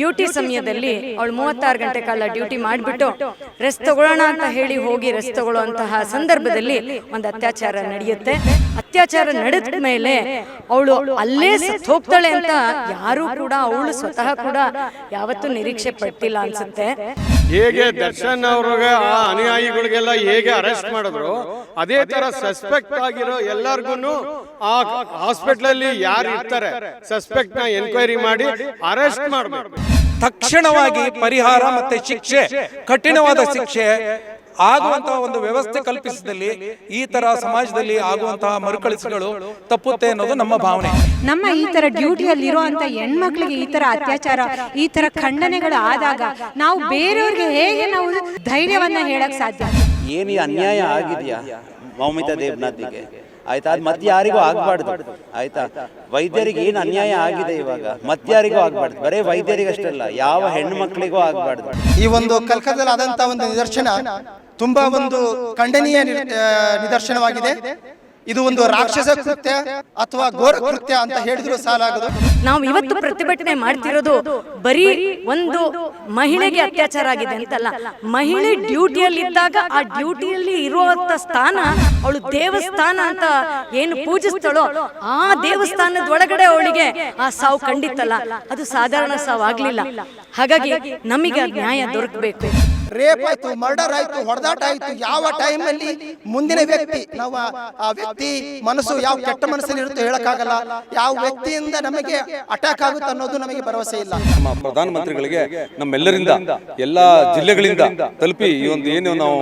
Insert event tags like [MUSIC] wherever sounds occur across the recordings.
Duty ಸಮಯದಲ್ಲಿ ಅವಳು ಮೂವತ್ತಾರು ಗಂಟೆ ಕಾಲ ಡ್ಯೂಟಿ ಮಾಡಿಬಿಟ್ಟು ರೆಸ್ಟ್ ತಗೊಳ್ಳೋಣ ಅಂತ ಹೇಳಿ ಹೋಗಿ ರೆಸ್ಟ್ ತಗೊಳ್ಳುವಂತಹ ಸಂದರ್ಭದಲ್ಲಿ ಒಂದು ಅತ್ಯಾಚಾರ ನಡೆಯುತ್ತೆ. ಅತ್ಯಾಚಾರ ನಡೆದ ಮೇಲೆ ಅವಳು ಅಲ್ಲೇ ಹೋಗ್ತಾಳೆ ಅಂತ ಯಾರು ಕೂಡ ಅವಳು ಸ್ವತಃ ಕೂಡ ಯಾವತ್ತೂ ನಿರೀಕ್ಷೆ ಪಡ್ತಿಲ್ಲ ಅನ್ಸುತ್ತೆ. ಹೇಗೆ ದರ್ಶನ್ ಅವ್ರಿಗೆ ಆ ಅನುಯಾಯಿಗಳಿಗೆಲ್ಲ ಹೇಗೆ ಅರೆಸ್ಟ್ ಮಾಡಿದ್ರು? ಅದೇ ತರ ಸಸ್ಪೆಕ್ಟ್ ಆಗಿರೋ ಎಲ್ಲರಿಗೂ ಆ ಹಾಸ್ಪಿಟ್ಲಲ್ಲಿ ಯಾರು ಇರ್ತಾರೆ? ಸಸ್ಪೆಕ್ಟ್ನ ಎನ್ಕ್ವೈರಿ ಮಾಡಿ ಅರೆಸ್ಟ್ ಮಾಡಬೇಕು. ತಕ್ಷಣವಾಗಿ ಪರಿಹಾರ ಮತ್ತೆ ಶಿಕ್ಷೆ. ಕಠಿಣವಾದ ಶಿಕ್ಷೆ. ಆಗುವಂತಹ ಒಂದು ವ್ಯವಸ್ಥೆ ಕಲ್ಪಿಸಿದಲ್ಲಿ ಈ ತರ ಸಮಾಜದಲ್ಲಿ ಆಗುವಂತಹ ಮರುಕಳಿಸಿಗಳು ತಪ್ಪುತ್ತೆ ಅನ್ನೋದು ನಮ್ಮ ಭಾವನೆ. ನಮ್ಮ ಈ ತರ ಡ್ಯೂಟಿಯಲ್ಲಿ ಇರುವಂತ ಹೆಣ್ಮಕ್ಳಿಗೆ ಈ ತರ ಅತ್ಯಾಚಾರ ಈ ತರ ಖಂಡನೆಗಳು ಆದಾಗ ನಾವು ಬೇರೆಯವ್ರಿಗೆ ಹೇಗೆ ನಾವು ಧೈರ್ಯವನ್ನ ಹೇಳಕ್ ಸಾಧ್ಯ? ಏನು ಈ ಅನ್ಯಾಯ ಆಗಿದೆಯಾ ಮೌಮಿತಾ ದೇವ್ನಾಥಿಗೆ? ಆಯ್ತಾ? ಅದು ಮತ್ತೆ ಯಾರಿಗೂ ಆಗ್ಬಾರ್ದು. ಆಯ್ತಾ? ವೈದ್ಯರಿಗೆ ಏನು ಅನ್ಯಾಯ ಆಗಿದೆ ಇವಾಗ? ಮತ್ತಾರಿಗೂ ಆಗ್ಬಾರ್ದು. ಬರೇ ವೈದ್ಯರಿಗಷ್ಟೇ ಅಲ್ಲ ಯಾವ ಹೆಣ್ಣು ಮಕ್ಕಳಿಗೂ ಆಗ್ಬಾರ್ದು. ಈ ಒಂದು ಕಲ್ಕತ್ತದಲ್ಲಿ ಆದಂತಹ ಒಂದು ನಿದರ್ಶನ ತುಂಬಾ ಒಂದು ಖಂಡನೀಯ ನಿದರ್ಶನವಾಗಿದೆ. ಇದು ಒಂದು ರಾಕ್ಷಸ ಕೃತ್ಯ ಅಥವಾ ಘೋರ ಕೃತ್ಯ ಅಂತ ಹೇಳಿದ್ರು ಸಾಲಾಗದು. ನಾವು ಇವತ್ತು ಪ್ರತಿಭಟನೆ ಮಾಡ್ತಿರೋದು ಬರೀ ಒಂದು ಮಹಿಳೆಗೆ ಅತ್ಯಾಚಾರ ಆಗಿದೆ ಅಂತಲ್ಲ. ಮಹಿಳೆ ಡ್ಯೂಟಿಯಲ್ಲಿ ಇದ್ದಾಗ ಆ ಡ್ಯೂಟಿಯಲ್ಲಿ ಇರುವಂತ ಸ್ಥಾನ ಅವಳು ದೇವಸ್ಥಾನ ಅಂತ ಏನು ಪೂಜಿಸ್ತಾಳೋ ಆ ದೇವಸ್ಥಾನದ ಒಳಗಡೆ ಅವಳಿಗೆ ಆ ಸಾವು ಕಂಡಿತ್ತಲ್ಲ ಅದು ಸಾಧಾರಣ ಸಾವು ಆಗ್ಲಿಲ್ಲ. ಹಾಗಾಗಿ ನಮಗೆ ನ್ಯಾಯ ದೊರಕಬೇಕು. ರೇಪ್ ಆಯ್ತು ಮರ್ಡರ್ ಆಯ್ತು ಹೊಡೆದಾಟ ಆಯ್ತು ಯಾವ ಟೈಮ್ ಅಲ್ಲಿ ಮುಂದಿನ ವ್ಯಕ್ತಿ ನಾವು ಆ- ವ್ಯಕ್ತಿ ಮನಸ್ಸು ಯಾವ ಕೆಟ್ಟ ಮನಸ್ಸಲ್ಲಿ ಇರುತ್ತೋ ಹೇಳಕ್ಕಾಗಲ್ಲ. ಯಾವ ವ್ಯಕ್ತಿಯಿಂದ ನಮಗೆ ಅಟ್ಯಾಕ್ ಆಗುತ್ತೆ ಅನ್ನೋದು ನಮಗೆ ಭರವಸೆ ಇಲ್ಲ. ನಮ್ಮ ಪ್ರಧಾನಮಂತ್ರಿಗಳಿಗೆ ನಮ್ಮೆಲ್ಲರಿಂದ ಎಲ್ಲ ಜಿಲ್ಲೆಗಳಿಂದ ತಲುಪಿ ಈ ಒಂದು ಏನು ನಾವು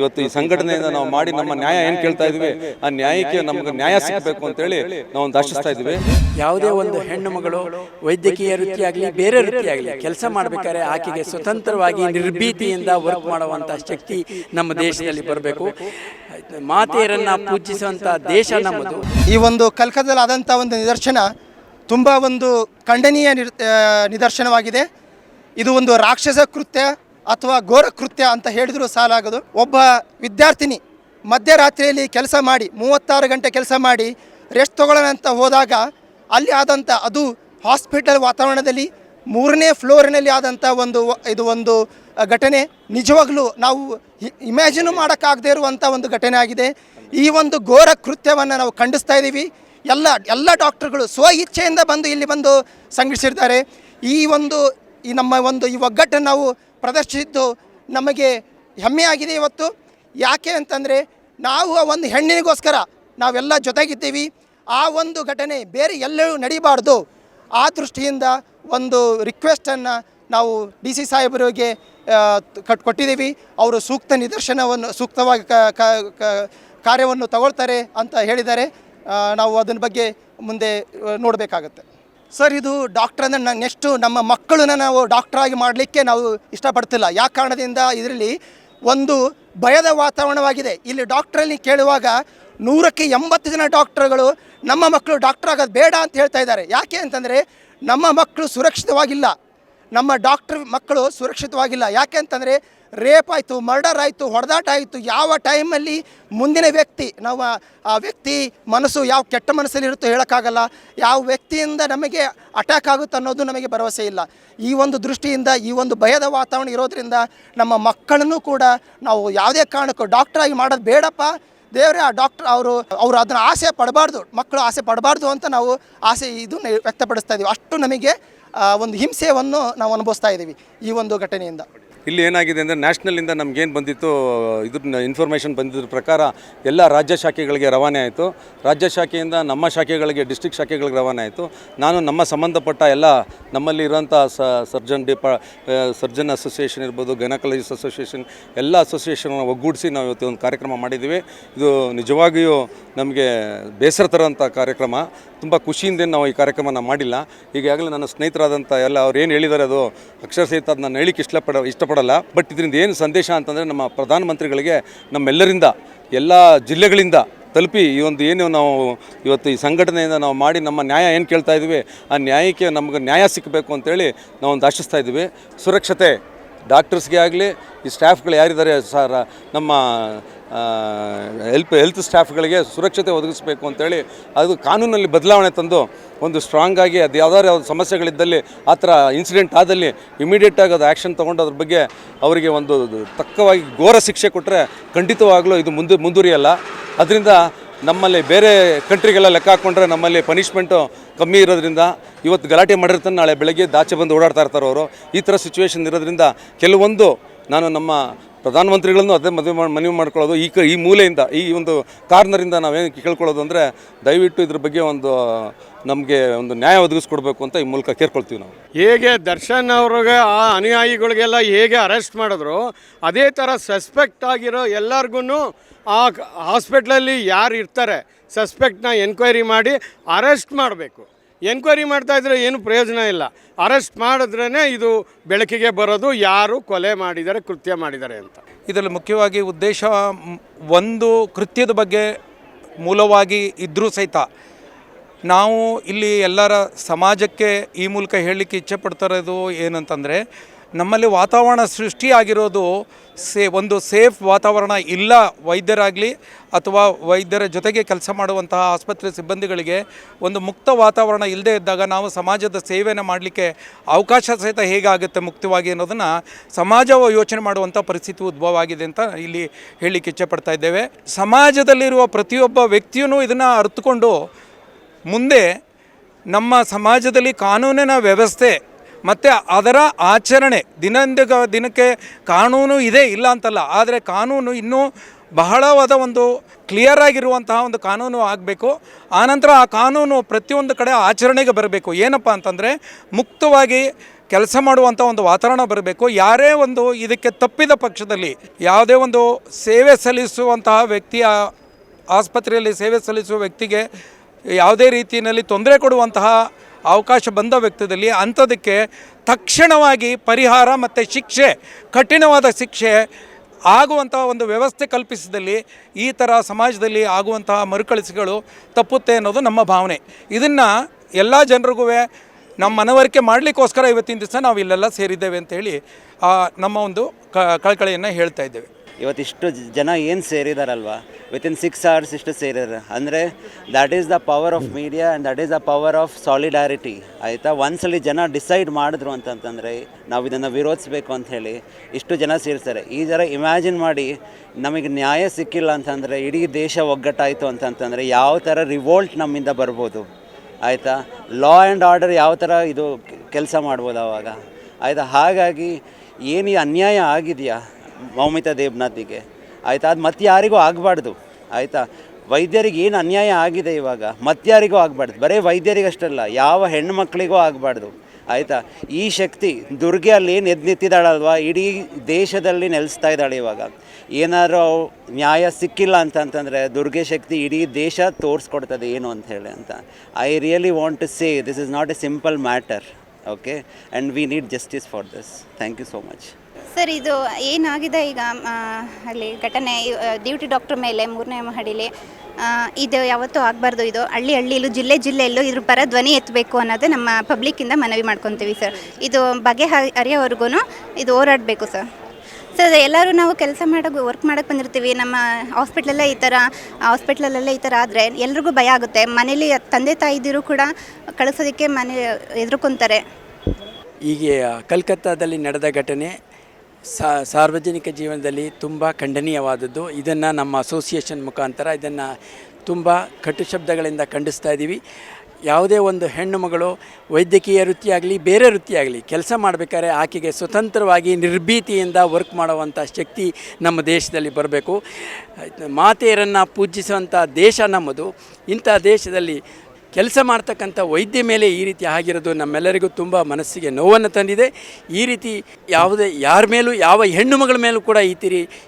ಇವತ್ತು ಈ ಸಂಘಟನೆಯಿಂದ ನಾವು ಮಾಡಿ ನಮ್ಮ ನ್ಯಾಯ ಏನು ಕೇಳ್ತಾ ಇದೀವಿ ಆ ನ್ಯಾಯಕ್ಕೆ ನಮ್ಗೆ ನ್ಯಾಯ ಸಿಗಬೇಕು ಅಂತ ಹೇಳಿ ನಾವು ಒಂದು ಆಶಿಸ್ತಾ ಇದ್ದೀವಿ ಯಾವುದೇ ಒಂದು ಹೆಣ್ಣು ಮಗಳು ವೈದ್ಯಕೀಯ ವೃತ್ತಿಯಾಗಲಿ ಬೇರೆ ವೃತ್ತಿಯಾಗಲಿ ಕೆಲಸ ಮಾಡಬೇಕಾದ್ರೆ ಆಕೆಗೆ ಸ್ವತಂತ್ರವಾಗಿ ನಿರ್ಭೀತಿಯಿಂದ ವರ್ಕ್ ಮಾಡುವಂಥ ಶಕ್ತಿ ನಮ್ಮ ದೇಶದಲ್ಲಿ ಬರಬೇಕು. ಮಾತೆಯರನ್ನ ಪೂಜಿಸುವಂಥ ದೇಶ ನಮ್ಮದು. ಈ ಒಂದು ಕಲ್ಕತ್ತದಲ್ಲಿ ಆದಂಥ ಒಂದು ನಿದರ್ಶನ ತುಂಬ ಒಂದು ಖಂಡನೀಯ ನಿದರ್ಶನವಾಗಿದೆ. ಇದು ಒಂದು ರಾಕ್ಷಸ ಕೃತ್ಯ ಅಥವಾ ಘೋರ ಕೃತ್ಯ ಅಂತ ಹೇಳಿದರೂ ಸಾಲಾಗದು. ಒಬ್ಬ ವಿದ್ಯಾರ್ಥಿನಿ ಮಧ್ಯರಾತ್ರಿಯಲ್ಲಿ ಕೆಲಸ ಮಾಡಿ, ಮೂವತ್ತಾರು ಗಂಟೆ ಕೆಲಸ ಮಾಡಿ, ರೆಸ್ಟ್ ತೊಗೊಳ್ಳೋಣ ಅಂತ ಹೋದಾಗ ಅಲ್ಲಿ ಆದಂಥ ಅದು ಹಾಸ್ಪಿಟಲ್ ವಾತಾವರಣದಲ್ಲಿ ಮೂರನೇ ಫ್ಲೋರಿನಲ್ಲಿ ಆದಂಥ ಒಂದು ಇದು ಒಂದು ಘಟನೆ. ನಿಜವಾಗ್ಲೂ ನಾವು ಇಮ್ಯಾಜಿನೂ ಮಾಡೋಕ್ಕಾಗದೇ ಇರುವಂಥ ಒಂದು ಘಟನೆ ಆಗಿದೆ. ಈ ಒಂದು ಘೋರ ಕೃತ್ಯವನ್ನು ನಾವು ಖಂಡಿಸ್ತಾ ಇದ್ದೀವಿ. ಎಲ್ಲ ಎಲ್ಲ ಡಾಕ್ಟರ್ಗಳು ಸ್ವ ಇಚ್ಛೆಯಿಂದ ಬಂದು ಇಲ್ಲಿ ಬಂದು ಸಂಘಟಿಸಿರ್ತಾರೆ. ಈ ಒಂದು, ಈ ನಮ್ಮ ಒಂದು ಈ ಒಗ್ಗಟ್ಟನ್ನು ನಾವು ಪ್ರದರ್ಶಿಸಿದ್ದು ನಮಗೆ ಹೆಮ್ಮೆಯಾಗಿದೆ ಇವತ್ತು. ಯಾಕೆ ಅಂತಂದರೆ, ನಾವು ಆ ಒಂದು ಹೆಣ್ಣಿನಿಗೋಸ್ಕರ ನಾವೆಲ್ಲ ಜೊತೆಗಿದ್ದೀವಿ. ಆ ಒಂದು ಘಟನೆ ಬೇರೆ ಎಲ್ಲರೂ ನಡೀಬಾರ್ದು. ಆ ದೃಷ್ಟಿಯಿಂದ ಒಂದು ರಿಕ್ವೆಸ್ಟನ್ನು ನಾವು ಡಿ ಸಿ ಸಾಹೇಬರಿಗೆ ಕಟ್, ಕೊಟ್ಟಿದ್ದೀವಿ. ಅವರು ಸೂಕ್ತ ನಿದರ್ಶನವನ್ನು, ಸೂಕ್ತವಾಗಿ ಕಾರ್ಯವನ್ನು ತಗೊಳ್ತಾರೆ ಅಂತ ಹೇಳಿದ್ದಾರೆ. ನಾವು ಅದನ್ನ ಬಗ್ಗೆ ಮುಂದೆ ನೋಡಬೇಕಾಗತ್ತೆ. ಸರ್, ಇದು ಡಾಕ್ಟರ್ ಅಂದರೆ ನೆಕ್ಸ್ಟು ನಮ್ಮ ಮಕ್ಕಳನ್ನ ನಾವು ಡಾಕ್ಟ್ರಾಗಿ ಮಾಡಲಿಕ್ಕೆ ನಾವು ಇಷ್ಟಪಡ್ತಿಲ್ಲ. ಯಾವ ಕಾರಣದಿಂದ ಇದರಲ್ಲಿ ಒಂದು ಭಯದ ವಾತಾವರಣವಾಗಿದೆ. ಇಲ್ಲಿ ಡಾಕ್ಟ್ರಲ್ಲಿ ಕೇಳುವಾಗ ನೂರಕ್ಕೆ ಎಂಬತ್ತು ಜನ ಡಾಕ್ಟರ್ಗಳು ನಮ್ಮ ಮಕ್ಕಳು ಡಾಕ್ಟರ್ ಆಗೋದು ಬೇಡ ಅಂತ ಹೇಳ್ತಾ ಇದ್ದಾರೆ. ಯಾಕೆ ಅಂತಂದರೆ ನಮ್ಮ ಮಕ್ಕಳು ಸುರಕ್ಷಿತವಾಗಿಲ್ಲ. ನಮ್ಮ ಡಾಕ್ಟ್ರ್ ಮಕ್ಕಳು ಸುರಕ್ಷಿತವಾಗಿಲ್ಲ. ಯಾಕೆ ಅಂತಂದರೆ ರೇಪ್ ಆಯಿತು, ಮರ್ಡರ್ ಆಯಿತು, ಹೊಡೆದಾಟ ಆಯಿತು, ಯಾವ ಟೈಮಲ್ಲಿ ಮುಂದಿನ ವ್ಯಕ್ತಿ, ನಾವು ಆ- ವ್ಯಕ್ತಿ ಮನಸ್ಸು ಯಾವ ಕೆಟ್ಟ ಮನಸ್ಸಲ್ಲಿ ಇರುತ್ತೋ ಹೇಳೋಕ್ಕಾಗಲ್ಲ. ಯಾವ ವ್ಯಕ್ತಿಯಿಂದ ನಮಗೆ ಅಟ್ಯಾಕ್ ಆಗುತ್ತೆ ಅನ್ನೋದು ನಮಗೆ ಭರವಸೆ ಇಲ್ಲ. ಈ ಒಂದು ದೃಷ್ಟಿಯಿಂದ, ಈ ಒಂದು ಭಯದ ವಾತಾವರಣ ಇರೋದರಿಂದ ನಮ್ಮ ಮಕ್ಕಳನ್ನು ಕೂಡ ನಾವು ಯಾವುದೇ ಕಾರಣಕ್ಕೂ ಡಾಕ್ಟ್ರಾಗಿ ಮಾಡೋದು ಬೇಡಪ್ಪ. ದೇವರೇ, ಆ ಡಾಕ್ಟರ್ ಅವರು ಅವರು ಅದನ್ನು ಆಸೆ ಪಡಬಾರ್ದು, ಮಕ್ಕಳು ಆಸೆ ಪಡಬಾರ್ದು ಅಂತ ನಾವು ಆಸೆ ಇದನ್ನು ವ್ಯಕ್ತಪಡಿಸ್ತಾ ಇದ್ದೀವಿ ಅಷ್ಟು ನಮಗೆ ಒಂದು ಹಿಂಸೆಯನ್ನು ನಾವು ಅನುಭವಿಸ್ತಾ ಇದ್ದೀವಿ ಈ ಒಂದು ಘಟನೆಯಿಂದ. ಇಲ್ಲಿ ಏನಾಗಿದೆ ಅಂದರೆ ನ್ಯಾಷನಲಿಂದ ನಮಗೇನು ಬಂದಿತ್ತು, ಇದ್ರ ಇನ್ಫಾರ್ಮೇಷನ್ ಬಂದಿದ್ರ ಪ್ರಕಾರ ಎಲ್ಲ ರಾಜ್ಯ ಶಾಖೆಗಳಿಗೆ ರವಾನೆ ಆಯಿತು. ರಾಜ್ಯ ಶಾಖೆಯಿಂದ ನಮ್ಮ ಶಾಖೆಗಳಿಗೆ ಡಿಸ್ಟ್ರಿಕ್ಟ್ ಶಾಖೆಗಳಿಗೆ ರವಾನೆ ಆಯಿತು. ನಾನು ನಮ್ಮ ಸಂಬಂಧಪಟ್ಟ ಎಲ್ಲ ನಮ್ಮಲ್ಲಿ ಇರೋಂಥ ಸರ್ಜನ್ ಡಿಪಾ ಸರ್ಜನ್ ಅಸೋಸಿಯೇಷನ್ ಇರ್ಬೋದು ಗೈನಕಾಲಜಿಸ್ಟ್ ಅಸೋಸಿಯೇಷನ್ ಎಲ್ಲ ಅಸೋಸಿಯೇಷನ್ ಒಗ್ಗೂಡಿಸಿ ನಾವು ಇವತ್ತು ಒಂದು ಕಾರ್ಯಕ್ರಮ ಮಾಡಿದ್ದೀವಿ ಇದು ನಿಜವಾಗಿಯೂ ನಮಗೆ ಬೇಸರ ತರುವಂಥ ಕಾರ್ಯಕ್ರಮ. ತುಂಬ ಖುಷಿಯಿಂದ ನಾವು ಈ ಕಾರ್ಯಕ್ರಮನ ಮಾಡಿಲ್ಲ. ಈಗಾಗಲೇ ನನ್ನ ಸ್ನೇಹಿತರಾದಂಥ ಎಲ್ಲ ಅವ್ರು ಏನು ಹೇಳಿದ್ದಾರೆ ಅದು ಅಕ್ಷರಸಹಿತ ಅದು ನಾನು ಹೇಳಿಕ್ಕೆ ಇಷ್ಟಪಡ, ಇಷ್ಟಪಡಲ್ಲ. ಬಟ್ ಇದರಿಂದ ಏನು ಸಂದೇಶ ಅಂತಂದರೆ ನಮ್ಮ ಪ್ರಧಾನಮಂತ್ರಿಗಳಿಗೆ ನಮ್ಮೆಲ್ಲರಿಂದ, ಎಲ್ಲ ಜಿಲ್ಲೆಗಳಿಂದ ತಲುಪಿ ಈ ಒಂದು ಏನು ನಾವು ಇವತ್ತು ಈ ಸಂಘಟನೆಯಿಂದ ನಾವು ಮಾಡಿ ನಮ್ಮ ನ್ಯಾಯ ಏನು ಕೇಳ್ತಾ ಇದ್ದೀವಿ ಆ ನ್ಯಾಯಕ್ಕೆ ನಮಗೆ ನ್ಯಾಯ ಸಿಕ್ಕಬೇಕು ಅಂತೇಳಿ ನಾವು ಒಂದು ಆಶಿಸ್ತಾ ಇದ್ದೀವಿ ಸುರಕ್ಷತೆ ಡಾಕ್ಟರ್ಸ್ಗೆ ಆಗಲಿ, ಈ ಸ್ಟಾಫ್ಗಳು ಯಾರಿದ್ದಾರೆ, ಸರ್, ನಮ್ಮ ಹೆಲ್ಪ್ ಹೆಲ್ತ್ ಸ್ಟಾಫ್ಗಳಿಗೆ ಸುರಕ್ಷತೆ ಒದಗಿಸಬೇಕು ಅಂತೇಳಿ ಅದು ಕಾನೂನಲ್ಲಿ ಬದಲಾವಣೆ ತಂದು ಒಂದು ಸ್ಟ್ರಾಂಗ್ ಆಗಿ ಅದು ಯಾವ್ದಾದ್ರು ಯಾವ್ದು ಸಮಸ್ಯೆಗಳಿದ್ದಲ್ಲಿ ಆ ಥರ ಇನ್ಸಿಡೆಂಟ್ ಆದಲ್ಲಿ ಇಮಿಡಿಯೇಟಾಗಿ ಅದು ಆ್ಯಕ್ಷನ್ ತೊಗೊಂಡು ಅದ್ರ ಬಗ್ಗೆ ಅವರಿಗೆ ಒಂದು ತಕ್ಕವಾಗಿ ಘೋರ ಶಿಕ್ಷೆ ಕೊಟ್ಟರೆ ಖಂಡಿತವಾಗಲೂ ಇದು ಮುಂದೆ, ಮುಂದುವರಿಯಲ್ಲ. ಅದರಿಂದ ನಮ್ಮಲ್ಲಿ ಬೇರೆ ಕಂಟ್ರಿಗೆಲ್ಲ ಲೆಕ್ಕ ಹಾಕ್ಕೊಂಡ್ರೆ ನಮ್ಮಲ್ಲಿ ಪನಿಷ್ಮೆಂಟು ಕಮ್ಮಿ ಇರೋದ್ರಿಂದ ಇವತ್ತು ಗಲಾಟೆ ಮಾಡಿರ್ತಾನೆ ನಾಳೆ ಬೆಳಗ್ಗೆ ದಾಚೆ ಬಂದು ಓಡಾಡ್ತಾ ಇರ್ತಾರೆ ಅವರು. ಈ ಥರ ಸಿಚುವೇಶನ್ ಇರೋದ್ರಿಂದ ಕೆಲವೊಂದು ನಾನು ನಮ್ಮ ಪ್ರಧಾನಮಂತ್ರಿಗಳನ್ನು ಅದೇ ಮದುವೆ ಮನವಿ ಮಾಡ್ಕೊಳ್ಳೋದು ಈ ಕ, ಈ ಮೂಲೆಯಿಂದ, ಈ ಒಂದು ಕಾರ್ನರಿಂದ ನಾವೇನು ಕೇಳ್ಕೊಳ್ಳೋದು ಅಂದರೆ ದಯವಿಟ್ಟು ಇದ್ರ ಬಗ್ಗೆ ಒಂದು, ನಮಗೆ ಒಂದು ನ್ಯಾಯ ಒದಗಿಸ್ಕೊಡ್ಬೇಕು ಅಂತ ಈ ಮೂಲಕ ಕೇಳ್ಕೊಳ್ತೀವಿ ನಾವು. ಹೇಗೆ ದರ್ಶನ್ ಅವ್ರಿಗೆ ಆ ಅನುಯಾಯಿಗಳಿಗೆಲ್ಲ ಹೇಗೆ ಅರೆಸ್ಟ್ ಮಾಡಿದ್ರು, ಅದೇ ಥರ ಸಸ್ಪೆಕ್ಟ್ ಆಗಿರೋ ಎಲ್ಲರಿಗೂ ಆ ಹಾಸ್ಪಿಟ್ಲಲ್ಲಿ ಯಾರು ಇರ್ತಾರೆ ಸಸ್ಪೆಕ್ಟ್ನ ಎನ್ಕ್ವೈರಿ ಮಾಡಿ ಅರೆಸ್ಟ್ ಮಾಡಬೇಕು. ಎನ್ಕ್ವೈರಿ ಮಾಡ್ತಾ ಇದ್ರೆ ಏನು ಪ್ರಯೋಜನ ಇಲ್ಲ. ಅರೆಸ್ಟ್ ಮಾಡಿದ್ರೇ ಇದು ಬೆಳಕಿಗೆ ಬರೋದು, ಯಾರು ಕೊಲೆ ಮಾಡಿದ್ದಾರೆ, ಕೃತ್ಯ ಮಾಡಿದ್ದಾರೆ ಅಂತ. ಇದರಲ್ಲಿ ಮುಖ್ಯವಾಗಿ ಉದ್ದೇಶ, ಒಂದು ಕೃತ್ಯದ ಬಗ್ಗೆ ಮೂಲವಾಗಿ ಇದ್ದರೂ ಸಹಿತ ನಾವು ಇಲ್ಲಿ ಎಲ್ಲರ ಸಮಾಜಕ್ಕೆ ಈ ಮೂಲಕ ಹೇಳಲಿಕ್ಕೆ ಇಚ್ಛೆ ಪಡ್ತಾ ಇರೋದು ಏನಂತಂದರೆ ನಮ್ಮಲ್ಲಿ ವಾತಾವರಣ ಸೃಷ್ಟಿಯಾಗಿರೋದು ಸೇ, ಒಂದು ಸೇಫ್ ವಾತಾವರಣ ಇಲ್ಲ ವೈದ್ಯರಾಗಲಿ ಅಥವಾ ವೈದ್ಯರ ಜೊತೆಗೆ ಕೆಲಸ ಮಾಡುವಂತಹ ಆಸ್ಪತ್ರೆ ಸಿಬ್ಬಂದಿಗಳಿಗೆ ಒಂದು ಮುಕ್ತ ವಾತಾವರಣ ಇಲ್ಲದೆ ಇದ್ದಾಗ ನಾವು ಸಮಾಜದ ಸೇವೆಯನ್ನು ಮಾಡಲಿಕ್ಕೆ ಅವಕಾಶ ಸಹಿತ ಹೇಗಾಗುತ್ತೆ ಮುಕ್ತವಾಗಿ ಅನ್ನೋದನ್ನು ಸಮಾಜ ಯೋಚನೆ ಮಾಡುವಂಥ ಪರಿಸ್ಥಿತಿ ಉದ್ಭವ ಆಗಿದೆ ಅಂತ ಇಲ್ಲಿ ಹೇಳಲಿಕ್ಕೆ ಇಚ್ಛೆ ಪಡ್ತಾ ಇದ್ದೇವೆ. ಸಮಾಜದಲ್ಲಿರುವ ಪ್ರತಿಯೊಬ್ಬ ವ್ಯಕ್ತಿಯೂ ಇದನ್ನು ಅರ್ಥಕೊಂಡು ಮುಂದೆ ನಮ್ಮ ಸಮಾಜದಲ್ಲಿ ಕಾನೂನಿನ ವ್ಯವಸ್ಥೆ ಮತ್ತು ಅದರ ಆಚರಣೆ, ದಿನದಿಂದ ದಿನಕ್ಕೆ ಕಾನೂನು ಇದೆ, ಇಲ್ಲ ಅಂತಲ್ಲ, ಆದರೆ ಕಾನೂನು ಇನ್ನೂ ಬಹಳವಾದ ಒಂದು ಕ್ಲಿಯರ್ ಆಗಿರುವಂತಹ ಒಂದು ಕಾನೂನು ಆಗಬೇಕು. ಆನಂತರ ಆ ಕಾನೂನು ಪ್ರತಿಯೊಂದು ಕಡೆ ಆಚರಣೆಗೆ ಬರಬೇಕು. ಏನಪ್ಪ ಅಂತಂದರೆ, ಮುಕ್ತವಾಗಿ ಕೆಲಸ ಮಾಡುವಂಥ ಒಂದು ವಾತಾವರಣ ಬರಬೇಕು. ಯಾರೇ ಒಂದು ಇದಕ್ಕೆ ತಪ್ಪಿದ ಪಕ್ಷದಲ್ಲಿ, ಯಾವುದೇ ಒಂದು ಸೇವೆ ಸಲ್ಲಿಸುವಂತಹ ವ್ಯಕ್ತಿಯ ಆಸ್ಪತ್ರೆಯಲ್ಲಿ ಸೇವೆ ಸಲ್ಲಿಸುವ ವ್ಯಕ್ತಿಗೆ ಯಾವುದೇ ರೀತಿಯಲ್ಲಿ ತೊಂದರೆ ಕೊಡುವಂತಹ ಅವಕಾಶ ಬಂದ ವ್ಯಕ್ತದಲ್ಲಿ ಅಂಥದಕ್ಕೆ ತಕ್ಷಣವಾಗಿ ಪರಿಹಾರ ಮತ್ತು ಶಿಕ್ಷೆ, ಕಠಿಣವಾದ ಶಿಕ್ಷೆ ಆಗುವಂತಹ ಒಂದು ವ್ಯವಸ್ಥೆ ಕಲ್ಪಿಸಿದಲ್ಲಿ ಈ ಥರ ಸಮಾಜದಲ್ಲಿ ಆಗುವಂತಹ ಮರುಕಳಿಸಿಗಳು ತಪ್ಪುತ್ತೆ ಅನ್ನೋದು ನಮ್ಮ ಭಾವನೆ. ಇದನ್ನು ಎಲ್ಲ ಜನರಿಗೂ ನಮ್ಮ ಮನವರಿಕೆ ಮಾಡಲಿಕ್ಕೋಸ್ಕರ ಇವತ್ತಿನ ದಿವಸ ನಾವು ಇಲ್ಲೆಲ್ಲ ಸೇರಿದ್ದೇವೆ ಅಂತ ಹೇಳಿ ನಮ್ಮ ಒಂದು ಕಳಕಳಿಯನ್ನು ಹೇಳ್ತಾ ಇದ್ದೇವೆ. ಇವತ್ತಿಷ್ಟು ಜನ ಏನು ಸೇರಿದಾರಲ್ವಾ? ವಿತಿನ್ ಸಿಕ್ಸ್ ಅವರ್ಸ್ ಇಷ್ಟು ಸೇರಿದ್ದಾರೆ ಅಂದರೆ that is the power of media and that is the power of solidarity ಆಯಿತಾ? ಒಂದ್ಸಲಿ ಜನ ಡಿಸೈಡ್ ಮಾಡಿದ್ರು ಅಂತಂತಂದರೆ, ನಾವು ಇದನ್ನು ವಿರೋಧಿಸಬೇಕು ಅಂತ ಹೇಳಿ ಇಷ್ಟು ಜನ ಸೇರ್ತಾರೆ. ಈ ಜರ ಇಮ್ಯಾಜಿನ್ ಮಾಡಿ, ನಮಗೆ ನ್ಯಾಯ ಸಿಕ್ಕಿಲ್ಲ ಅಂತಂದರೆ, ಇಡೀ ದೇಶ ಒಗ್ಗಟ್ಟಾಯಿತು ಅಂತಂತಂದರೆ, ಯಾವ ಥರ ರಿವೋಲ್ಟ್ ನಮ್ಮಿಂದ ಬರ್ಬೋದು? ಆಯಿತಾ? ಲಾ ಆ್ಯಂಡ್ ಆರ್ಡರ್ ಯಾವ ಥರ ಇದು ಕೆಲಸ ಮಾಡ್ಬೋದು ಆವಾಗ ಆಯಿತಾ? ಹಾಗಾಗಿ, ಏನು ಅನ್ಯಾಯ ಆಗಿದೆಯಾ? ಮೌಮಿತಾ ದೇವ್ನಾಥಿಗೆ. ಆಯಿತಾ? ಅದು ಮತ್ತೆ ಯಾರಿಗೂ ಆಗಬಾರ್ದು. ಆಯಿತಾ? ವೈದ್ಯರಿಗೆ ಏನು ಅನ್ಯಾಯ ಆಗಿದೆ ಇವಾಗ? ಮತ್ತಾರಿಗೂ ಆಗಬಾರ್ದು. ಬರೀ ವೈದ್ಯರಿಗಷ್ಟಲ್ಲ, ಯಾವ ಹೆಣ್ಮಕ್ಳಿಗೂ ಆಗಬಾರ್ದು. ಆಯಿತಾ? ಈ ಶಕ್ತಿ ದುರ್ಗೆ ಅಲ್ಲಿ ಏನು ಎದ್ದು ನಿಂತಿದ್ದಾಳಲ್ವಾ? ಇಡೀ ದೇಶದಲ್ಲಿ ನೆಲೆಸ್ತಾ ಇದ್ದಾಳೆ ಇವಾಗ. ಏನಾದರೂ ನ್ಯಾಯ ಸಿಕ್ಕಿಲ್ಲ ಅಂತಂತಂದರೆ ದುರ್ಗೆ ಶಕ್ತಿ ಇಡೀ ದೇಶ ತೋರಿಸ್ಕೊಡ್ತದೆ ಏನು ಅಂತ ಹೇಳಿ ಅಂತ. I really want to say this is not a simple matter okay and we need justice for this thank you so much sir, ಇದು ಏನಾಗಿದೆ ಈಗ ಅಲ್ಲಿ ಘಟನೆ ಡ್ಯೂಟಿ ಡಾಕ್ಟರ್ ಮೇಲೆ, ಮೂರನೇ ಮಹಡಿಲಿ ಇದು ಯಾವತ್ತೂ ಆಗಬಾರ್ದು ಇದು. ಹಳ್ಳಿ ಹಳ್ಳಿಲೂ, ಜಿಲ್ಲೆ ಜಿಲ್ಲೆಯಲ್ಲೂ ಇದ್ರ ಪರ ಧ್ವನಿ ಎತ್ತಬೇಕು ಅನ್ನೋದೇ ನಮ್ಮ ಪಬ್ಲಿಕ್ಕಿಂದ ಮನವಿ ಮಾಡ್ಕೊತೀವಿ ಸರ್. ಇದು ಬಗೆಹರಿಯೋವರೆಗೂ ಇದು ಹೋರಾಡಬೇಕು ಸರ್. ಸರ್ ಎಲ್ಲರೂ ನಾವು ಕೆಲಸ ಮಾಡೋಕೆ ವರ್ಕ್ ಮಾಡೋಕೆ ಬಂದಿರ್ತೀವಿ. ನಮ್ಮ ಹಾಸ್ಪಿಟ್ಲಲ್ಲೇ ಈ ಥರ ಹಾಸ್ಪಿಟ್ಲಲ್ಲೇ ಈ ಥರ ಆದರೆ ಎಲ್ರಿಗೂ ಭಯ ಆಗುತ್ತೆ. ಮನೇಲಿ ತಂದೆ ತಾಯಿದಿರು ಕೂಡ ಕಳಿಸೋದಕ್ಕೆ ಮನೆ ಎದುರುಕೊಂತಾರೆ. ಹೀಗೆ ಕಲ್ಕತ್ತಾದಲ್ಲಿ ನಡೆದ ಘಟನೆ ಸಾರ್ವಜನಿಕ ಜೀವನದಲ್ಲಿ ತುಂಬ ಖಂಡನೀಯವಾದದ್ದು. ಇದನ್ನು ನಮ್ಮ ಅಸೋಸಿಯೇಷನ್ ಮುಖಾಂತರ ಇದನ್ನು ತುಂಬ ಕಟು ಶಬ್ದಗಳಿಂದ ಖಂಡಿಸ್ತಾ ಇದ್ದೀವಿ ಯಾವುದೇ ಒಂದು ಹೆಣ್ಣು ಮಗಳು ವೈದ್ಯಕೀಯ ವೃತ್ತಿಯಾಗಲಿ, ಬೇರೆ ವೃತ್ತಿಯಾಗಲಿ ಕೆಲಸ ಮಾಡಬೇಕಾದ್ರೆ ಆಕೆಗೆ ಸ್ವತಂತ್ರವಾಗಿ ನಿರ್ಭೀತಿಯಿಂದ ವರ್ಕ್ ಮಾಡುವಂಥ ಶಕ್ತಿ ನಮ್ಮ ದೇಶದಲ್ಲಿ ಬರಬೇಕು. ಮಾತೆಯರನ್ನು ಪೂಜಿಸುವಂಥ ದೇಶ ನಮ್ಮದು. ಇಂಥ ದೇಶದಲ್ಲಿ ಕೆಲಸ ಮಾಡ್ತಕ್ಕಂಥ ವೈದ್ಯ ಮೇಲೆ ಈ ರೀತಿ ಆಗಿರೋದು ನಮ್ಮೆಲ್ಲರಿಗೂ ತುಂಬ ಮನಸ್ಸಿಗೆ ನೋವನ್ನು ತಂದಿದೆ. ಈ ರೀತಿ ಯಾವುದೇ ಯಾರ ಮೇಲೂ, ಯಾವ ಹೆಣ್ಣು ಮಗಳ ಮೇಲೂ ಕೂಡ ಈ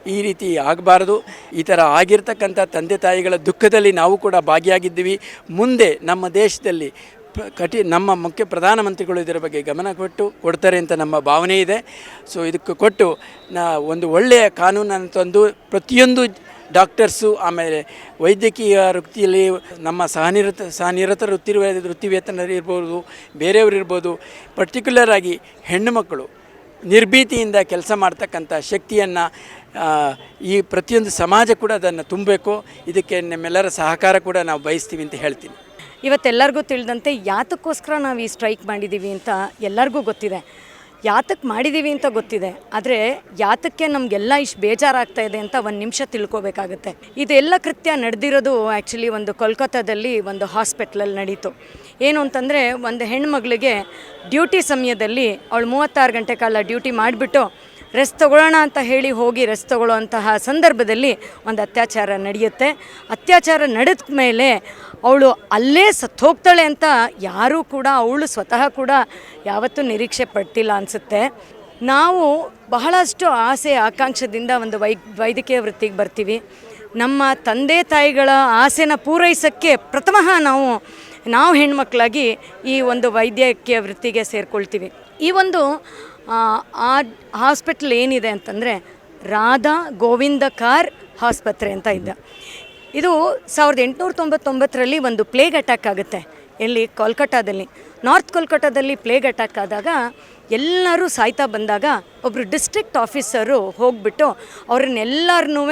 ಈ ರೀತಿ ಆಗಬಾರ್ದು. ಈ ಥರ ಆಗಿರ್ತಕ್ಕಂಥ ತಂದೆ ತಾಯಿಗಳ ದುಃಖದಲ್ಲಿ ನಾವು ಕೂಡ ಭಾಗಿಯಾಗಿದ್ದೀವಿ. ಮುಂದೆ ನಮ್ಮ ದೇಶದಲ್ಲಿ ಕಠಿ, ನಮ್ಮ ಮುಖ್ಯ ಪ್ರಧಾನಮಂತ್ರಿಗಳು ಇದರ ಬಗ್ಗೆ ಗಮನ ಕೊಟ್ಟು ಕೊಡ್ತಾರೆ ಅಂತ ನಮ್ಮ ಭಾವನೆ ಇದೆ. ಸೊ, ಇದಕ್ಕೆ ಕೊಟ್ಟು ನಾ ಒಂದು ಒಳ್ಳೆಯ ಕಾನೂನನ್ನು ತಂದು ಪ್ರತಿಯೊಂದು ಡಾಕ್ಟರ್ಸು, ಆಮೇಲೆ ವೈದ್ಯಕೀಯ ವೃತ್ತಿಯಲ್ಲಿ ನಮ್ಮ ಸಹನಿರತ ಸಹನಿರತ ವೃತ್ತಿ ವೃತ್ತಿ ವೇತನರು ಇರ್ಬೋದು, ಬೇರೆಯವರು ಇರ್ಬೋದು ಪರ್ಟಿಕ್ಯುಲರ್ ಆಗಿ ಹೆಣ್ಣು ಮಕ್ಕಳು ನಿರ್ಭೀತಿಯಿಂದ ಕೆಲಸ ಮಾಡ್ತಕ್ಕಂಥ ಶಕ್ತಿಯನ್ನು ಈ ಪ್ರತಿಯೊಂದು ಸಮಾಜ ಕೂಡ ಅದನ್ನು ತುಂಬಬೇಕು. ಇದಕ್ಕೆ ನಮ್ಮೆಲ್ಲರ ಸಹಕಾರ ಕೂಡ ನಾವು ಬಯಸ್ತೀವಿ ಅಂತ ಹೇಳ್ತೀನಿ. ಇವತ್ತೆಲ್ಲರಿಗೂ ತಿಳಿದಂತೆ ಯಾತಕ್ಕೋಸ್ಕರ ನಾವು ಈ ಸ್ಟ್ರೈಕ್ ಮಾಡಿದ್ದೀವಿ ಅಂತ ಎಲ್ಲರಿಗೂ ಗೊತ್ತಿದೆ. ಯಾತಕ್ಕೆ ಮಾಡಿದ್ದೀವಿ ಅಂತ ಗೊತ್ತಿದೆ, ಆದರೆ ಯಾತಕ್ಕೆ ನಮಗೆಲ್ಲ ಇಷ್ಟು ಬೇಜಾರಾಗ್ತಾ ಇದೆ ಅಂತ ಒಂದು ನಿಮಿಷ ತಿಳ್ಕೊಬೇಕಾಗುತ್ತೆ. ಇದೆಲ್ಲ ಕೃತ್ಯ ನಡೆದಿರೋದು ಆ್ಯಕ್ಚುಲಿ ಒಂದು ಕೋಲ್ಕತ್ತಾದಲ್ಲಿ ಒಂದು ಹಾಸ್ಪಿಟ್ಲಲ್ಲಿ ನಡೀತು. ಏನು ಅಂತಂದರೆ, ಒಂದು ಹೆಣ್ಮಗಳಿಗೆ ಡ್ಯೂಟಿ ಸಮಯದಲ್ಲಿ ಅವಳು ಮೂವತ್ತಾರು ಗಂಟೆ ಕಾಲ ಡ್ಯೂಟಿ ಮಾಡಿಬಿಟ್ಟು ರೆಸ್ಟ್ ತಗೊಳ್ಳೋಣ ಅಂತ ಹೇಳಿ ಹೋಗಿ ರೆಸ್ಟ್ ತಗೊಳ್ಳುವಂತಹ ಸಂದರ್ಭದಲ್ಲಿ ಒಂದು ಅತ್ಯಾಚಾರ ನಡೆಯುತ್ತೆ. ಅತ್ಯಾಚಾರ ನಡೆದ ಮೇಲೆ ಅವಳು ಅಲ್ಲೇ ಸತ್ತೋಗ್ತಾಳೆ ಅಂತ ಯಾರೂ ಕೂಡ, ಅವಳು ಸ್ವತಃ ಕೂಡ ಯಾವತ್ತೂ ನಿರೀಕ್ಷೆ ಪಡ್ತಿಲ್ಲ ಅನಿಸುತ್ತೆ. ನಾವು ಬಹಳಷ್ಟು ಆಸೆ ಆಕಾಂಕ್ಷದಿಂದ ಒಂದು ವೈ, ವೈದ್ಯಕೀಯ ವೃತ್ತಿಗೆ ಬರ್ತೀವಿ. ನಮ್ಮ ತಂದೆ ತಾಯಿಗಳ ಆಸೆನ ಪೂರೈಸೋಕ್ಕೆ ಪ್ರಥಮ ನಾವು ನಾವು ಹೆಣ್ಮಕ್ಳಾಗಿ ಈ ಒಂದು ವೈದ್ಯಕೀಯ ವೃತ್ತಿಗೆ ಸೇರಿಕೊಳ್ತೀವಿ. ಈ ಒಂದು ಆ, ಹಾಸ್ಪಿಟ್ಲ್ ಏನಿದೆ ಅಂತಂದರೆ ರಾಧಾ ಗೋವಿಂದ ಕಾರ್ ಆಸ್ಪತ್ರೆ ಅಂತ ಇದ್ದ ಇದು ಸಾವಿರದ ಎಂಟುನೂರ ತೊಂಬತ್ತೊಂಬತ್ತರಲ್ಲಿ ಒಂದು ಪ್ಲೇಗ್ ಅಟ್ಯಾಕ್ ಆಗುತ್ತೆ. ಎಲ್ಲಿ ಕೋಲ್ಕತ್ತಾದಲ್ಲಿ ನಾರ್ತ್ ಕೋಲ್ಕತ್ತಾದಲ್ಲಿ ಪ್ಲೇಗ್ ಅಟ್ಯಾಕ್ ಆದಾಗ ಎಲ್ಲರೂ ಸಾಯ್ತಾ ಬಂದಾಗ ಒಬ್ಬರು ಡಿಸ್ಟ್ರಿಕ್ಟ್ ಆಫೀಸರು ಹೋಗ್ಬಿಟ್ಟು ಅವ್ರನ್ನೆಲ್ಲರನ್ನೂ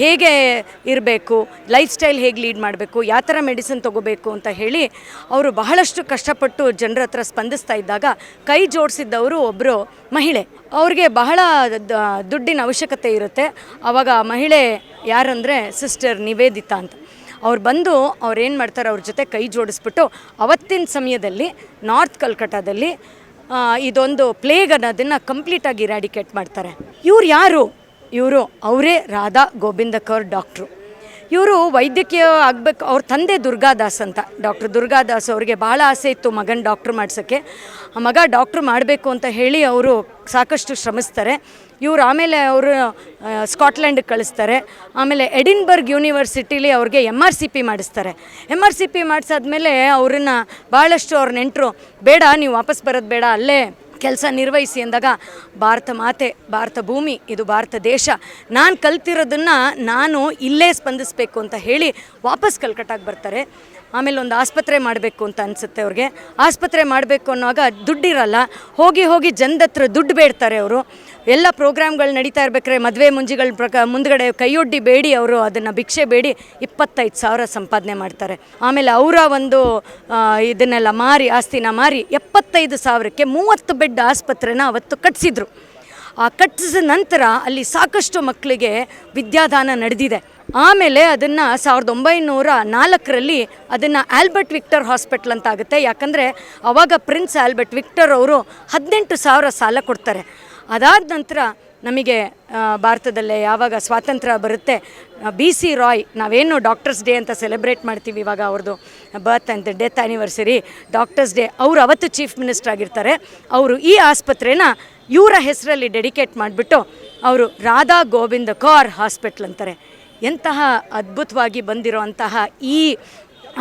ಹೇಗೆ ಇರಬೇಕು ಲೈಫ್ ಸ್ಟೈಲ್ ಹೇಗೆ ಲೀಡ್ ಮಾಡಬೇಕು, ಯಾವ ಥರ ಮೆಡಿಸಿನ್ ತೊಗೋಬೇಕು ಅಂತ ಹೇಳಿ ಅವರು ಬಹಳಷ್ಟು ಕಷ್ಟಪಟ್ಟು ಜನರ ಹತ್ರ ಸ್ಪಂದಿಸ್ತಾ ಇದ್ದಾಗ ಕೈ ಜೋಡಿಸಿದ್ದವರು ಒಬ್ಬರು ಮಹಿಳೆ. ಅವ್ರಿಗೆ ಬಹಳ ದುಡ್ಡಿನ ಅವಶ್ಯಕತೆ ಇರುತ್ತೆ. ಆವಾಗ ಮಹಿಳೆ ಯಾರಂದರೆ ಸಿಸ್ಟರ್ ನಿವೇದಿತಾ ಅಂತ. ಅವ್ರು ಬಂದು ಅವ್ರು ಏನು ಮಾಡ್ತಾರೆ, ಅವ್ರ ಜೊತೆ ಕೈ ಜೋಡಿಸ್ಬಿಟ್ಟು ಅವತ್ತಿನ ಸಮಯದಲ್ಲಿ ನಾರ್ತ್ ಕಲ್ಕಟ್ಟಾದಲ್ಲಿ ಇದೊಂದು ಪ್ಲೇಗ್ ಅನ್ನೋದನ್ನು ಕಂಪ್ಲೀಟಾಗಿ ಇರಾಡಿಕೇಟ್ ಮಾಡ್ತಾರೆ. ಇವ್ರು ಯಾರು? ಇವರು ಅವರೇ ರಾಧಾ ಗೋವಿಂದಕರ್ ಡಾಕ್ಟ್ರು ಇವರು ವೈದ್ಯಕೀಯ ಆಗಬೇಕು, ಅವ್ರ ತಂದೆ ದುರ್ಗಾದಾಸ್ ಅಂತ. ಡಾಕ್ಟರ್ ದುರ್ಗಾದಾಸ್ ಅವರಿಗೆ ಭಾಳ ಆಸೆ ಇತ್ತು ಮಗನ ಡಾಕ್ಟ್ರ್ ಮಾಡ್ಸೋಕ್ಕೆ. ಮಗ ಡಾಕ್ಟ್ರ್ ಮಾಡಬೇಕು ಅಂತ ಹೇಳಿ ಅವರು ಸಾಕಷ್ಟು ಶ್ರಮಿಸ್ತಾರೆ. ಇವರು ಆಮೇಲೆ ಅವರು ಸ್ಕಾಟ್ಲ್ಯಾಂಡಿಗೆ ಕಳಿಸ್ತಾರೆ. ಆಮೇಲೆ ಎಡಿನ್ಬರ್ಗ್ ಯೂನಿವರ್ಸಿಟಿಲಿ ಅವ್ರಿಗೆ ಎಂ ಆರ್ ಸಿ ಪಿ ಮಾಡಿಸ್ತಾರೆ. ಎಂ ಆರ್ ಸಿ ಪಿ ಮಾಡಿಸಾದ್ಮೇಲೆ ಅವ್ರನ್ನ ಭಾಳಷ್ಟು ಅವ್ರ ನೆಂಟರು, ಬೇಡ, ನೀವು ವಾಪಸ್ ಬರೋದು ಬೇಡ, ಅಲ್ಲೇ ಕೆಲಸ ನಿರ್ವಹಿಸಿ ಅಂದಾಗ ಭಾರತ ಮಾತೆ, ಭಾರತ ಭೂಮಿ, ಇದು ಭಾರತ ದೇಶ. ನಾನು ಕಲ್ತಿರೋದನ್ನು ನಾನು ಇಲ್ಲೇ ಸ್ಪಂದಿಸಬೇಕು ಅಂತ ಹೇಳಿ ವಾಪಸ್ ಕಲ್ಕಟ್ಟಾಗಿ ಬರ್ತಾರೆ. ಆಮೇಲೆ ಒಂದು ಆಸ್ಪತ್ರೆ ಮಾಡಬೇಕು ಅಂತ ಅನಿಸುತ್ತೆ ಅವ್ರಿಗೆ. ಆಸ್ಪತ್ರೆ ಮಾಡಬೇಕು ಅನ್ನೋವಾಗ ದುಡ್ಡಿರಲ್ಲ. ಹೋಗಿ ಹೋಗಿ ಜನದ ಹತ್ರ ದುಡ್ಡು ಬೇಡ್ತಾರೆ ಅವರು. ಎಲ್ಲ ಪ್ರೋಗ್ರಾಮ್ಗಳು ನಡೀತಾ ಇರ್ಬೇಕಾದ್ರೆ ಮದುವೆ ಮುಂಜಿಗಳ ಪ್ರಕ, ಮುಂದ್ಗಡೆ ಕೈಯೊಡ್ಡಿ ಬೇಡಿ ಅವರು, ಅದನ್ನು ಭಿಕ್ಷೆ ಬೇಡಿ ಇಪ್ಪತ್ತೈದು ಸಾವಿರ ಸಂಪಾದನೆ ಮಾಡ್ತಾರೆ. ಆಮೇಲೆ ಅವರ ಒಂದು ಇದನ್ನೆಲ್ಲ ಮಾರಿ, ಆಸ್ತಿನ ಮಾರಿ ಎಪ್ಪತ್ತೈದು ಸಾವಿರಕ್ಕೆ ಮೂವತ್ತು ಬೆಡ್ ಆಸ್ಪತ್ರೆನ ಅವತ್ತು ಕಟ್ಟಿಸಿದ್ರು ಆ ಕಟ್ಟಿಸಿದ ನಂತರ ಅಲ್ಲಿ ಸಾಕಷ್ಟು ಮಕ್ಕಳಿಗೆ ವಿದ್ಯಾದಾನ ನಡೆದಿದೆ. ಆಮೇಲೆ ಅದನ್ನು ಸಾವಿರದ ಒಂಬೈನೂರ ನಾಲ್ಕರಲ್ಲಿ ಅದನ್ನು ಆಲ್ಬರ್ಟ್ ವಿಕ್ಟರ್ ಹಾಸ್ಪಿಟ್ಲ್ ಅಂತ ಆಗುತ್ತೆ ಯಾಕಂದರೆ ಅವಾಗ ಪ್ರಿನ್ಸ್ ಆಲ್ಬರ್ಟ್ ವಿಕ್ಟರ್ ಅವರು ಹದಿನೆಂಟು ಸಾವಿರ ಸಾಲ ಕೊಡ್ತಾರೆ. ಅದಾದ ನಂತರ ನಮಗೆ ಭಾರತದಲ್ಲೇ ಯಾವಾಗ ಸ್ವಾತಂತ್ರ್ಯ ಬರುತ್ತೆ ಬಿ ಸಿ ರಾಯ್, ನಾವೇನು ಡಾಕ್ಟರ್ಸ್ ಡೇ ಅಂತ ಸೆಲೆಬ್ರೇಟ್ ಮಾಡ್ತೀವಿ ಇವಾಗ ಅವ್ರದ್ದು ಬರ್ತ್ ಅಂತ ಡೆತ್ ಆ್ಯನಿವರ್ಸರಿ ಡಾಕ್ಟರ್ಸ್ ಡೇ ಅವರು ಅವತ್ತು ಚೀಫ್ ಮಿನಿಸ್ಟರ್ ಆಗಿರ್ತಾರೆ. ಅವರು ಈ ಆಸ್ಪತ್ರೆನ ಇವರ ಹೆಸರಲ್ಲಿ ಡೆಡಿಕೇಟ್ ಮಾಡಿಬಿಟ್ಟು ಅವರು ರಾಧಾ ಗೋವಿಂದ ಕೌರ್ ಹಾಸ್ಪಿಟ್ಲ್ ಅಂತಾರೆ. ಎಂತಹ ಅದ್ಭುತವಾಗಿ ಬಂದಿರುವಂತಹ ಈ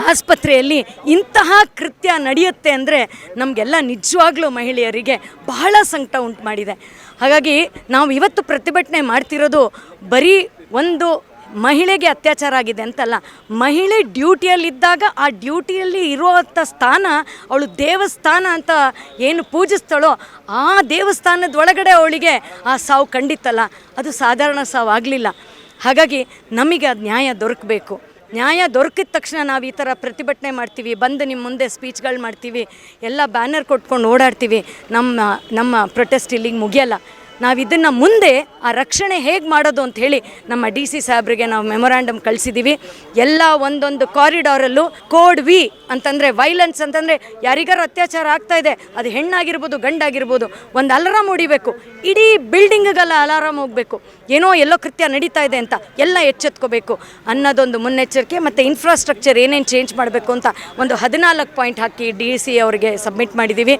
ಆಸ್ಪತ್ರೆಯಲ್ಲಿ ಇಂತಹ ಕೃತ್ಯ ನಡೆಯುತ್ತೆ ಅಂದರೆ ನಮಗೆಲ್ಲ ನಿಜವಾಗ್ಲೂ ಮಹಿಳೆಯರಿಗೆ ಬಹಳ ಸಂಕಟ ಉಂಟು ಮಾಡಿದೆ. ಹಾಗಾಗಿ ನಾವು ಇವತ್ತು ಪ್ರತಿಭಟನೆ ಮಾಡ್ತಿರೋದು ಬರೀ ಒಂದು ಮಹಿಳೆಗೆ ಅತ್ಯಾಚಾರ ಆಗಿದೆ ಅಂತಲ್ಲ, ಮಹಿಳೆ ಡ್ಯೂಟಿಯಲ್ಲಿದ್ದಾಗ ಆ ಡ್ಯೂಟಿಯಲ್ಲಿ ಇರುವಂಥ ಸ್ಥಾನ, ಅವಳು ದೇವಸ್ಥಾನ ಅಂತ ಏನು ಪೂಜಿಸ್ತಾಳೋ ಆ ದೇವಸ್ಥಾನದ ಒಳಗಡೆ ಅವಳಿಗೆ ಆ ಸಾವು ಕಂಡಿತ್ತಲ್ಲ ಅದು ಸಾಧಾರಣ ಸಾವು ಆಗಲಿಲ್ಲ ಹಾಗಾಗಿ ನಮಗೆ ಅದು ನ್ಯಾಯ ದೊರಕಬೇಕು. ನ್ಯಾಯ ದೊರಕಿದ ತಕ್ಷಣ ನಾವು ಈ ಥರ ಪ್ರತಿಭಟನೆ ಮಾಡ್ತೀವಿ, ಬಂದು ನಿಮ್ಮ ಮುಂದೆ ಸ್ಪೀಚ್ಗಳು ಮಾಡ್ತೀವಿ, ಎಲ್ಲ ಬ್ಯಾನರ್ ಕೊಟ್ಕೊಂಡು ಓಡಾಡ್ತೀವಿ, ನಮ್ಮ ನಮ್ಮ ಪ್ರೊಟೆಸ್ಟ್ ಇಲ್ಲಿಗೆ ಮುಗಿಯಲ್ಲ. ನಾವು ಇದನ್ನು ಮುಂದೆ ಆ ರಕ್ಷಣೆ ಹೇಗೆ ಮಾಡೋದು ಅಂತ ಹೇಳಿ ನಮ್ಮ ಡಿ ಸಿ ಸಾಹೇಬ್ರಿಗೆ ನಾವು ಮೆಮೊರಾಂಡಮ್ ಕಳಿಸಿದ್ದೀವಿ ಎಲ್ಲ ಒಂದೊಂದು ಕಾರಿಡಾರಲ್ಲೂ ಕೋಡ್ ವಿ ಅಂತಂದರೆ ವೈಲೆನ್ಸ್ ಅಂತಂದರೆ ಯಾರಿಗಾರು ಅತ್ಯಾಚಾರ ಆಗ್ತಾ ಇದೆ, ಅದು ಹೆಣ್ಣಾಗಿರ್ಬೋದು, ಗಂಡಾಗಿರ್ಬೋದು, ಒಂದು ಅಲಾರಾಮ್ ಹೊಡಿಬೇಕು. ಇಡೀ ಬಿಲ್ಡಿಂಗ್ಗೆಲ್ಲ ಅಲಾರಾಮ್ ಹೋಗಬೇಕು. ಏನೋ ಎಲ್ಲೋ ಕೃತ್ಯ ನಡೀತಾ ಇದೆ ಅಂತ ಎಲ್ಲ ಎಚ್ಚೆತ್ಕೋಬೇಕು. ಅನ್ನೋದೊಂದು ಮುನ್ನೆಚ್ಚರಿಕೆ ಮತ್ತು ಇನ್ಫ್ರಾಸ್ಟ್ರಕ್ಚರ್ ಏನೇನು ಚೇಂಜ್ ಮಾಡಬೇಕು ಅಂತ ಒಂದು ಹದಿನಾಲ್ಕು ಪಾಯಿಂಟ್ ಹಾಕಿ ಡಿ ಸಿ ಅವರಿಗೆ ಸಬ್ಮಿಟ್ ಮಾಡಿದ್ದೀವಿ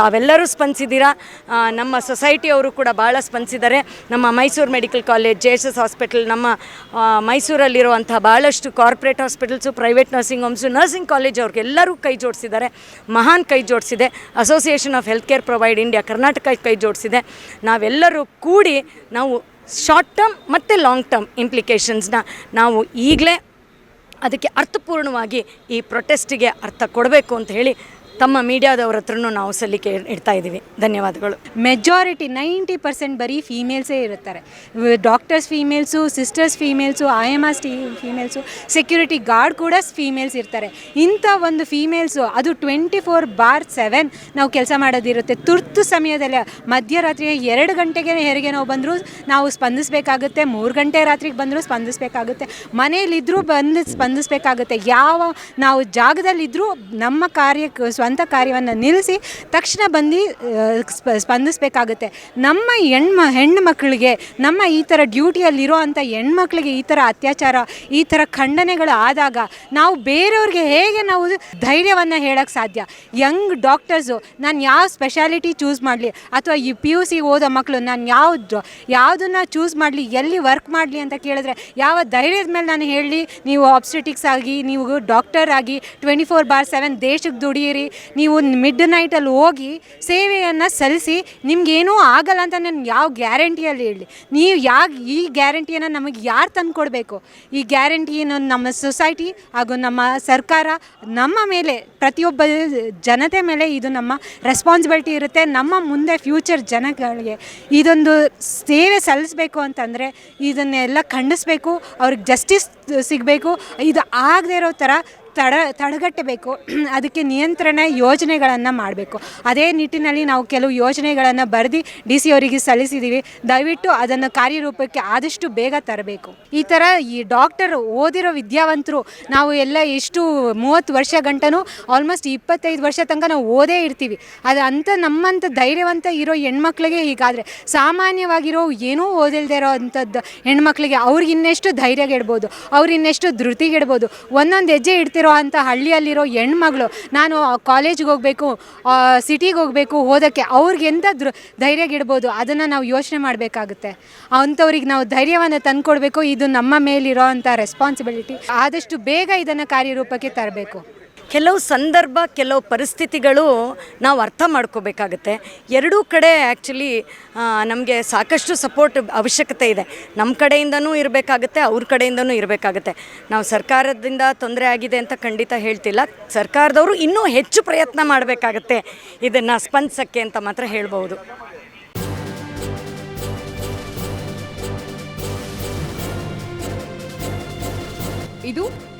ತಾವೆಲ್ಲರೂ ಸ್ಪಂದಿಸಿದ್ದೀರಾ? ನಮ್ಮ ಸೊಸೈಟಿಯವರು ಕೂಡ ಭಾಳ ಸ್ಪಂದಿಸಿದ್ದಾರೆ. ನಮ್ಮ Mysuru medical college J S S hospital, ನಮ್ಮ ಮೈಸೂರಲ್ಲಿರುವಂಥ ಭಾಳಷ್ಟು corporate hospitals, private nursing homes, nursing college ಅವ್ರಿಗೆಲ್ಲರೂ ಕೈ ಜೋಡಿಸಿದ್ದಾರೆ. ಮಹಾನ್ ಕೈ ಜೋಡಿಸಿದೆ. Association of health care provide India Karnataka ಕೈ ಜೋಡಿಸಿದೆ. ನಾವೆಲ್ಲರೂ ಕೂಡಿ ನಾವು ಶಾರ್ಟ್ ಟರ್ಮ್ ಮತ್ತು ಲಾಂಗ್ ಟರ್ಮ್ ಇಂಪ್ಲಿಕೇಶನ್ಸ್ನ ನಾವು ಈಗಲೇ ಅದಕ್ಕೆ ಅರ್ಥಪೂರ್ಣವಾಗಿ ಈ ಪ್ರೊಟೆಸ್ಟಿಗೆ ಅರ್ಥ ಕೊಡಬೇಕು ಅಂತ ಹೇಳಿ ತಮ್ಮ ಮೀಡಿಯಾದವ್ರ ಹತ್ರನೂ ನಾವು ಸಲ್ಲಿಕೆ ಇಡ್ತಾ ಇದ್ದೀವಿ. ಧನ್ಯವಾದಗಳು. ಮೆಜಾರಿಟಿ ನೈಂಟಿ ಪರ್ಸೆಂಟ್ ಬರೀ ಫೀಮೇಲ್ಸೇ ಇರುತ್ತಾರೆ. Doctors females sisters females I M S T females security guard ಕೂಡ ಫೀಮೇಲ್ಸ್ ಇರ್ತಾರೆ. ಇಂಥ ಒಂದು ಫೀಮೇಲ್ಸು ಅದು ಟ್ವೆಂಟಿ ಫೋರ್ ಬಾರ್ ಸೆವೆನ್ ನಾವು ಕೆಲಸ ಮಾಡೋದಿರುತ್ತೆ. ತುರ್ತು ಸಮಯದಲ್ಲಿ ಮಧ್ಯರಾತ್ರಿ ಎರಡು ಗಂಟೆಗೆ ಹೆರಿಗೆ ನಾವು ಬಂದರೂ ನಾವು ಸ್ಪಂದಿಸಬೇಕಾಗುತ್ತೆ, ಮೂರು ಗಂಟೆ ರಾತ್ರಿಗೆ ಬಂದರೂ ಸ್ಪಂದಿಸಬೇಕಾಗುತ್ತೆ. ಮನೆಯಲ್ಲಿದ್ದರೂ ಬಂದು ಸ್ಪಂದಿಸಬೇಕಾಗುತ್ತೆ. ಯಾವ ನಾವು ಜಾಗದಲ್ಲಿದ್ದರೂ ನಮ್ಮ ಕಾರ್ಯ ಸ್ವಂತ ಕಾರ್ಯವನ್ನು ನಿಲ್ಲಿಸಿ ತಕ್ಷಣ ಬಂದು ಸ್ಪ, ಸ್ಪಂದಿಸಬೇಕಾಗುತ್ತೆ. ನಮ್ಮ ಹೆಣ್ಮ, ಹೆಣ್ಣು ಮಕ್ಕಳಿಗೆ, ನಮ್ಮ ಈ ಥರ ಡ್ಯೂಟಿಯಲ್ಲಿರೋ ಅಂಥ ಹೆಣ್ಮಕ್ಳಿಗೆ ಈ ಥರ ಅತ್ಯಾಚಾರ, ಈ ಥರ ಖಂಡನೆಗಳು ಆದಾಗ ನಾವು ಬೇರೆಯವ್ರಿಗೆ ಹೇಗೆ ನಾವು ಧೈರ್ಯವನ್ನು ಹೇಳೋಕ್ಕೆ ಸಾಧ್ಯ? ಯಂಗ್ ಡಾಕ್ಟರ್ಸು, ನಾನು ಯಾವ ಸ್ಪೆಷಾಲಿಟಿ ಚೂಸ್ ಮಾಡಲಿ? ಅಥವಾ ಈ ಪಿ ಯು ಸಿ ಓದೋ ಮಕ್ಕಳು, ನಾನು ಯಾವುದು ಯಾವುದನ್ನು ಚೂಸ್ ಮಾಡಲಿ? ಎಲ್ಲಿ ವರ್ಕ್ ಮಾಡಲಿ ಅಂತ ಕೇಳಿದ್ರೆ ಯಾವ ಧೈರ್ಯದ ಮೇಲೆ ನಾನು ಹೇಳಿ ನೀವು ಆಬ್ಸ್ಟೆಟಿಕ್ಸ್ ಆಗಿ, ನೀವು ಡಾಕ್ಟರ್ ಆಗಿ ಟ್ವೆಂಟಿ ಫೋರ್ ಬಾರ್ ಸೆವೆನ್ ದೇಶಕ್ಕೆ ದುಡಿಯಿರಿ ನೀವು ಮಿಡ್ ನೈಟಲ್ಲಿ ಹೋಗಿ ಸೇವೆಯನ್ನು ಸಲ್ಲಿಸಿ ನಿಮಗೇನೂ ಆಗಲ್ಲ ಅಂತ ನಾನು ಯಾವ ಗ್ಯಾರಂಟಿಯಲ್ಲಿ ಹೇಳಿ. ನೀವು ಯಾವ ಈ ಗ್ಯಾರಂಟಿಯನ್ನು ನಮಗೆ ಯಾರು ತಂದು ಕೊಡಬೇಕು? ಈ ಗ್ಯಾರಂಟಿಯನ್ನು ನಮ್ಮ ಸೊಸೈಟಿ ಹಾಗೂ ನಮ್ಮ ಸರ್ಕಾರ ನಮ್ಮ ಮೇಲೆ, ಪ್ರತಿಯೊಬ್ಬ ಜನತೆ ಮೇಲೆ ಇದು ನಮ್ಮ ರೆಸ್ಪಾನ್ಸಿಬಿಲಿಟಿ ಇರುತ್ತೆ. ನಮ್ಮ ಮುಂದೆ ಫ್ಯೂಚರ್ ಜನಗಳಿಗೆ ಇದೊಂದು ಸೇವೆ ಸಲ್ಲಿಸಬೇಕು ಅಂತಂದರೆ ಇದನ್ನೆಲ್ಲ ಖಂಡಿಸಬೇಕು. ಅವ್ರಿಗೆ ಜಸ್ಟಿಸ್ ಸಿಗಬೇಕು. ಇದು ಆಗದೆ ಇರೋ ಥರ ತಡ ತಡೆಗಟ್ಟಬೇಕು. [CLEARS THROAT] ಅದಕ್ಕೆ ನಿಯಂತ್ರಣ ಯೋಜನೆಗಳನ್ನು ಮಾಡಬೇಕು. ಅದೇ ನಿಟ್ಟಿನಲ್ಲಿ ನಾವು ಕೆಲವು ಯೋಜನೆಗಳನ್ನು ಬರೆದು ಡಿ ಸಿ ಅವರಿಗೆ ಸಲ್ಲಿಸಿದ್ದೀವಿ ದಯವಿಟ್ಟು ಅದನ್ನು ಕಾರ್ಯರೂಪಕ್ಕೆ ಆದಷ್ಟು ಬೇಗ ತರಬೇಕು. ಈ ಥರ ಈ ಡಾಕ್ಟರ್ ಓದಿರೋ ವಿದ್ಯಾವಂತರು ನಾವು ಎಲ್ಲ ಎಷ್ಟು ಮೂವತ್ತು ವರ್ಷ ಗಂಟನೂ ಆಲ್ಮೋಸ್ಟ್ ಇಪ್ಪತ್ತೈದು ವರ್ಷ ತನಕ ನಾವು ಓದೇ ಇರ್ತೀವಿ. ಅದು ಅಂಥ ನಮ್ಮಂಥ ಧೈರ್ಯವಂತ ಇರೋ ಹೆಣ್ಮಕ್ಳಿಗೆ ಹೀಗಾದರೆ ಸಾಮಾನ್ಯವಾಗಿರೋ ಏನೂ ಓದಿಲ್ದೆ ಇರೋ ಅಂಥದ್ದು ಹೆಣ್ಮಕ್ಳಿಗೆ ಅವ್ರಿಗೆ ಇನ್ನೆಷ್ಟು ಧೈರ್ಯಗೆಡ್ಬೋದು, ಅವ್ರು ಇನ್ನೆಷ್ಟು ಧೃತಿಗೆಡ್ಬೋದು, ಒಂದೊಂದು ಹೆಜ್ಜೆ ಇಡ್ತಿರೋ ಅಂಥ ಹಳ್ಳಿಯಲ್ಲಿರೋ ಹೆಣ್ಮಗಳು, ನಾನು ಕಾಲೇಜಿಗೆ ಹೋಗಬೇಕು ಸಿಟಿಗೆ ಹೋಗಬೇಕು ಓದೋಕ್ಕೆ ಅವ್ರಿಗೆ ಎಂಥ ದೃ ಧೈರ್ಯಗಿಡ್ಬೋದು ಅದನ್ನು ನಾವು ಯೋಚನೆ ಮಾಡಬೇಕಾಗುತ್ತೆ. ಅಂಥವ್ರಿಗೆ ನಾವು ಧೈರ್ಯವನ್ನು ತಂದುಕೊಡ್ಬೇಕು, ಇದು ನಮ್ಮ ಮೇಲಿರೋ ಅಂಥ ರೆಸ್ಪಾನ್ಸಿಬಿಲಿಟಿ ಆದಷ್ಟು ಬೇಗ ಇದನ್ನು ಕಾರ್ಯರೂಪಕ್ಕೆ ತರಬೇಕು. ಕೆಲವು ಸಂದರ್ಭ, ಕೆಲವು ಪರಿಸ್ಥಿತಿಗಳು ನಾವು ಅರ್ಥ ಮಾಡ್ಕೋಬೇಕಾಗತ್ತೆ. ಎರಡೂ ಕಡೆ ಆ್ಯಕ್ಚುಲಿ ನಮಗೆ ಸಾಕಷ್ಟು ಸಪೋರ್ಟ್ ಅವಶ್ಯಕತೆ ಇದೆ. ನಮ್ಮ ಕಡೆಯಿಂದನೂ ಇರಬೇಕಾಗತ್ತೆ, ಅವ್ರ ಕಡೆಯಿಂದನೂ ಇರಬೇಕಾಗತ್ತೆ. ನಾವು ಸರ್ಕಾರದಿಂದ ತೊಂದರೆ ಆಗಿದೆ ಅಂತ ಖಂಡಿತ ಹೇಳ್ತಿಲ್ಲ. ಸರ್ಕಾರದವರು ಇನ್ನೂ ಹೆಚ್ಚು ಪ್ರಯತ್ನ ಮಾಡಬೇಕಾಗತ್ತೆ. ಇದನ್ನು ಸ್ಪಂದಿಸೋಕ್ಕೆ ಅಂತ ಮಾತ್ರ ಹೇಳ್ಬೋದು ಇದು